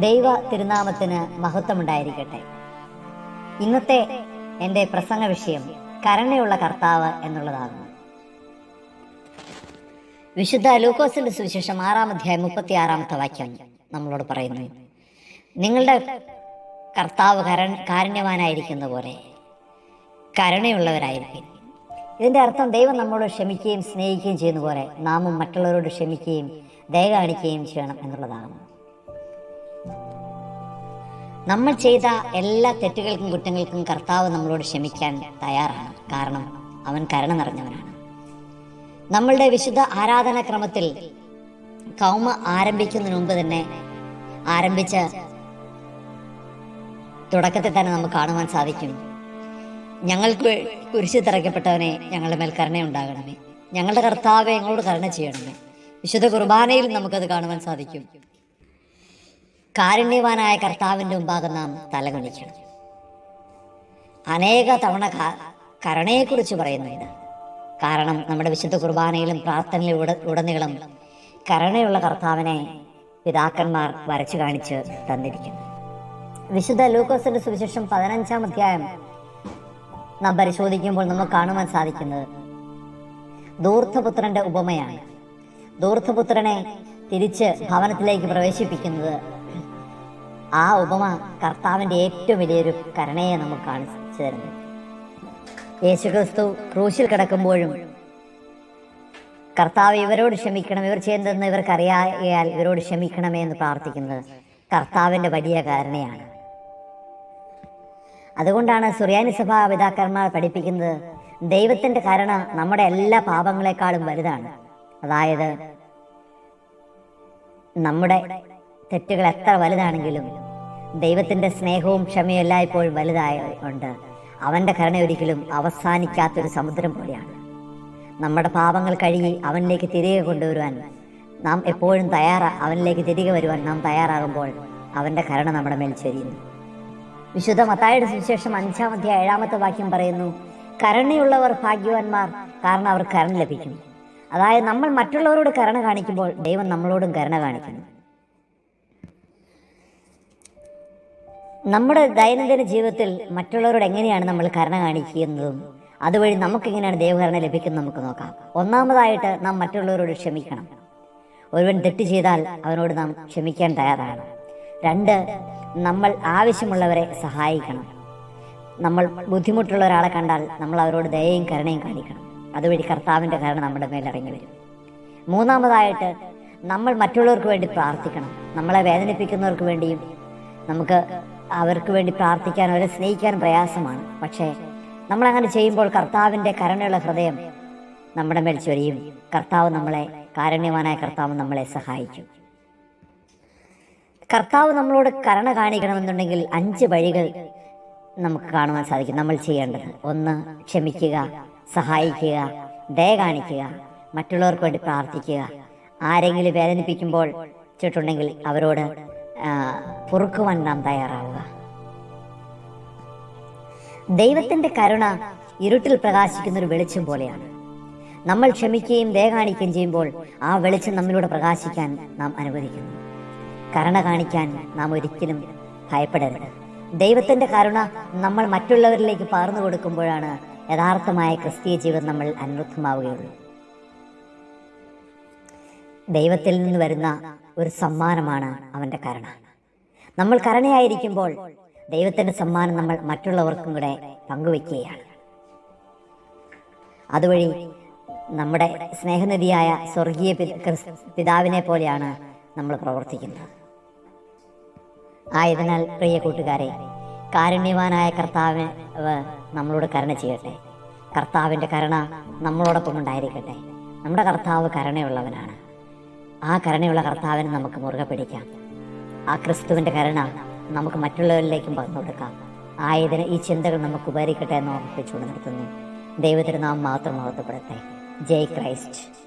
ദൈവ തിരുനാമത്തിന് മഹത്വമുണ്ടായിരിക്കട്ടെ. ഇന്നത്തെ എന്റെ പ്രസംഗ വിഷയം കരുണയുള്ള കർത്താവ് എന്നുള്ളതാണ്. വിശുദ്ധ ലൂക്കോസിന്റെ സുവിശേഷം ആറാം അധ്യായം മുപ്പത്തി ആറാമത്തെ വാക്യം നമ്മളോട് പറയുന്നു. നിങ്ങളുടെ കർത്താവ് കര കാരുണ്യവാനായിരിക്കുന്ന പോലെ കരുണയുള്ളവരായിരിക്കും. ഇതിന്റെ അർത്ഥം ദൈവം നമ്മളോട് ക്ഷമിക്കുകയും സ്നേഹിക്കുകയും ചെയ്യുന്ന പോലെ നാമും മറ്റുള്ളവരോട് ക്ഷമിക്കുകയും ദയ കാണിക്കുകയും ചെയ്യണം എന്നുള്ളതാകുന്നു നമ്മൾ ചെയ്ത എല്ലാ തെറ്റുകൾക്കും കുറ്റങ്ങൾക്കും കർത്താവ് നമ്മളോട് ക്ഷമിക്കാൻ തയ്യാറാണ്. കാരണം അവൻ കരുണ നിറഞ്ഞവനാണ്. നമ്മളുടെ വിശുദ്ധ ആരാധനാക്രമത്തിൽ കൗമ ആരംഭിക്കുന്നതിന് മുമ്പ് തന്നെ ആരംഭിച്ച തുടക്കത്തിൽ തന്നെ നമുക്ക് കാണുവാൻ സാധിക്കും. ഞങ്ങൾക്ക് കുരിശി തിറയ്ക്കപ്പെട്ടവനെ ഞങ്ങളുടെ മേൽ കരുണയുണ്ടാകണമേ ഞങ്ങളുടെ കർത്താവെ ഞങ്ങളോട് കരുണ ചെയ്യണമേ. വിശുദ്ധ കുർബാനയിൽ നമുക്കത് കാണുവാൻ സാധിക്കും. കാരുണ്യവാനായ കർത്താവിന്റെ മുമ്പാകെ നാം തലകുണിക്കണം അനേക തവണ കരുണയെക്കുറിച്ച് പറയുന്നുണ്ട്. കാരണം നമ്മുടെ വിശുദ്ധ കുർബാനയിലും പ്രാർത്ഥനയിലും ഉട ഉടനീളം കരുണയുള്ള കർത്താവിനെ പിതാക്കന്മാർ വരച്ചു കാണിച്ച് തന്നിരിക്കുന്നു. വിശുദ്ധ ലൂക്കോസിന്റെ സുവിശേഷം പതിനഞ്ചാം അധ്യായം നാം പരിശോധിക്കുമ്പോൾ നമുക്ക് കാണുവാൻ സാധിക്കുന്നത് ദൂർത്ഥപുത്രന്റെ ഉപമയാണ്. ദൂർത്ഥപുത്രനെ തിരിച്ച് ഭവനത്തിലേക്ക് പ്രവേശിപ്പിക്കുന്നത് ആ ഉപമ കർത്താവിന്റെ ഏറ്റവും വലിയൊരു കരുണയെ നമുക്ക് കാണിച്ചു തരുന്നു. യേശുക്രിസ്തു ക്രൂശിൽ കിടക്കുമ്പോഴും കർത്താവ് ഇവരോട് ക്ഷമിക്കണം ഇവർ ചെയ്യുന്നതെന്ന് ഇവർക്കറിയായാൽ ഇവരോട് ക്ഷമിക്കണമേ എന്ന് പ്രാർത്ഥിക്കുന്നത് കർത്താവിന്റെ വലിയ കാരണയാണ്. അതുകൊണ്ടാണ് സുറിയാനി സഭാ പിതാക്കന്മാർ പഠിപ്പിക്കുന്നത് ദൈവത്തിന്റെ കരുണ നമ്മുടെ എല്ലാ പാപങ്ങളെക്കാളും വലുതാണ്. അതായത് നമ്മുടെ തെറ്റുകൾ എത്ര വലുതാണെങ്കിലും ദൈവത്തിന്റെ സ്നേഹവും ക്ഷമയും എല്ലായ്പ്പോഴും വലുതായുണ്ട് അവന്റെ കരുണ ഒരിക്കലും അവസാനിക്കാത്തൊരു സമുദ്രം പോലെയാണ്. നമ്മുടെ പാപങ്ങൾ കഴുകി അവനിലേക്ക് തിരികെ കൊണ്ടുവരുവാൻ നാം എപ്പോഴും തയ്യാറാ അവനിലേക്ക് തിരികെ വരുവാൻ നാം തയ്യാറാകുമ്പോൾ അവന്റെ കരുണ നമ്മുടെ മേൽ ചൊരിയുന്നു. വിശുദ്ധ മത്തായുടെ സുവിശേഷം അഞ്ചാമത്തെ ഏഴാമത്തെ വാക്യം പറയുന്നു കരുണയുള്ളവർ ഭാഗ്യവാന്മാർ കാരണം അവർ കരുണ ലഭിക്കും. അതായത് നമ്മൾ മറ്റുള്ളവരോട് കരുണ കാണിക്കുമ്പോൾ ദൈവം നമ്മളോടും കരുണ കാണിക്കുന്നു. നമ്മുടെ ദൈനംദിന ജീവിതത്തിൽ മറ്റുള്ളവരോട് എങ്ങനെയാണ് നമ്മൾ കരുണ കാണിക്കുന്നതും അതുവഴി നമുക്ക് എങ്ങനെയാണ് ദൈവകരുണ ലഭിക്കുന്നത് നമുക്ക് നോക്കാം. ഒന്നാമതായിട്ട് നാം മറ്റുള്ളവരോട് ക്ഷമിക്കണം. ഒരുവൻ തെറ്റ് ചെയ്താൽ അവനോട് നാം ക്ഷമിക്കാൻ തയ്യാറാണ്. രണ്ട് നമ്മൾ ആവശ്യമുള്ളവരെ സഹായിക്കണം. നമ്മൾ ബുദ്ധിമുട്ടുള്ള ഒരാളെ കണ്ടാൽ നമ്മൾ അവരോട് ദയയും കരുണയും കാണിക്കണം. അതുവഴി കർത്താവിന്റെ കരുണ നമ്മുടെ മേൽ ഇറങ്ങി വരും. മൂന്നാമതായിട്ട് നമ്മൾ മറ്റുള്ളവർക്ക് വേണ്ടി പ്രാർത്ഥിക്കണം. നമ്മളെ വേദനിപ്പിക്കുന്നവർക്ക് വേണ്ടിയും നമുക്ക് അവർക്ക് വേണ്ടി പ്രാർത്ഥിക്കാൻ അവരെ സ്നേഹിക്കാൻ പ്രയാസമാണ്. പക്ഷേ നമ്മൾ അങ്ങനെ ചെയ്യുമ്പോൾ കർത്താവിന്റെ കരുണയുള്ള ഹൃദയം നമ്മുടെ മേൽ ചൊരിയും. കർത്താവ് നമ്മളെ കാരുണ്യവാനായ കർത്താവ് നമ്മളെ സഹായിക്കും. കർത്താവ് നമ്മളോട് കരുണ കാണിക്കണമെന്നുണ്ടെങ്കിൽ അഞ്ച് വഴികൾ നമുക്ക് കാണുവാൻ സാധിക്കും. നമ്മൾ ചെയ്യേണ്ടത് ഒന്ന് ക്ഷമിക്കുക സഹായിക്കുക ദയ കാണിക്കുക മറ്റുള്ളവർക്ക് വേണ്ടി പ്രാർത്ഥിക്കുക. ആരെങ്കിലും വേദനിപ്പിക്കുമ്പോൾ ചിട്ടുണ്ടെങ്കിൽ അവരോട് പൊറുക്കുവാൻ നാം തയ്യാറാവുക. ദൈവത്തിന്റെ കരുണ ഇരുട്ടിൽ പ്രകാശിക്കുന്ന ഒരു വെളിച്ചം പോലെയാണ്. നമ്മൾ ക്ഷമിക്കുകയും ദയ കാണിക്കുകയും ചെയ്യുമ്പോൾ ആ വെളിച്ചം നമ്മിലൂടെ പ്രകാശിക്കാൻ നാം അനുവദിക്കുന്നു. കരുണ കാണിക്കാൻ നാം ഒരിക്കലും ഭയപ്പെടരുത്. ദൈവത്തിന്റെ കരുണ നമ്മൾ മറ്റുള്ളവരിലേക്ക് പകർന്നു കൊടുക്കുമ്പോഴാണ് യഥാർത്ഥമായ ക്രിസ്തീയ ജീവൻ നമ്മൾ അനർത്ഥമാവുകയുള്ളൂ ദൈവത്തിൽ നിന്ന് വരുന്ന ഒരു സമ്മാനമാണ് അവന്റെ കരുണ. നമ്മൾ കരുണയായിരിക്കുമ്പോൾ ദൈവത്തിന്റെ സമ്മാനം നമ്മൾ മറ്റുള്ളവർക്കും കൂടെ പങ്കുവെക്കുകയാണ്. അതുവഴി നമ്മുടെ സ്നേഹനിധിയായ സ്വർഗീയ പിതാവിനെ പോലെയാണ് നമ്മൾ പ്രവർത്തിക്കുന്നത്. ആയതിനാൽ പ്രിയ കൂട്ടുകാരെ കാരുണ്യവാനായ കർത്താവിന് നമ്മളോട് കരുണ ചെയ്യട്ടെ. കർത്താവിന്റെ കരുണ നമ്മളോടൊപ്പം ഉണ്ടായിരിക്കട്ടെ. നമ്മുടെ കർത്താവ് കരുണയുള്ളവനാണ്. ആ കരുണയുള്ള കർത്താവിനെ നമുക്ക് മുറുകെ പിടിക്കാം. ആ ക്രിസ്തുവിന്റെ കരുണ നമുക്ക് മറ്റുള്ളവരിലേക്കും പകർന്നു കൊടുക്കാം. ആയതിന് ഈ ചിന്തകൾ നമുക്ക് ഉപകരിക്കട്ടെ എന്ന് ഓർമ്മിപ്പിച്ചുകൊണ്ട് നിർത്തുന്നു. ദൈവത്തിന് നാം മാത്രം മഹത്വപ്പെടട്ടെ ജയ് ക്രൈസ്റ്റ്.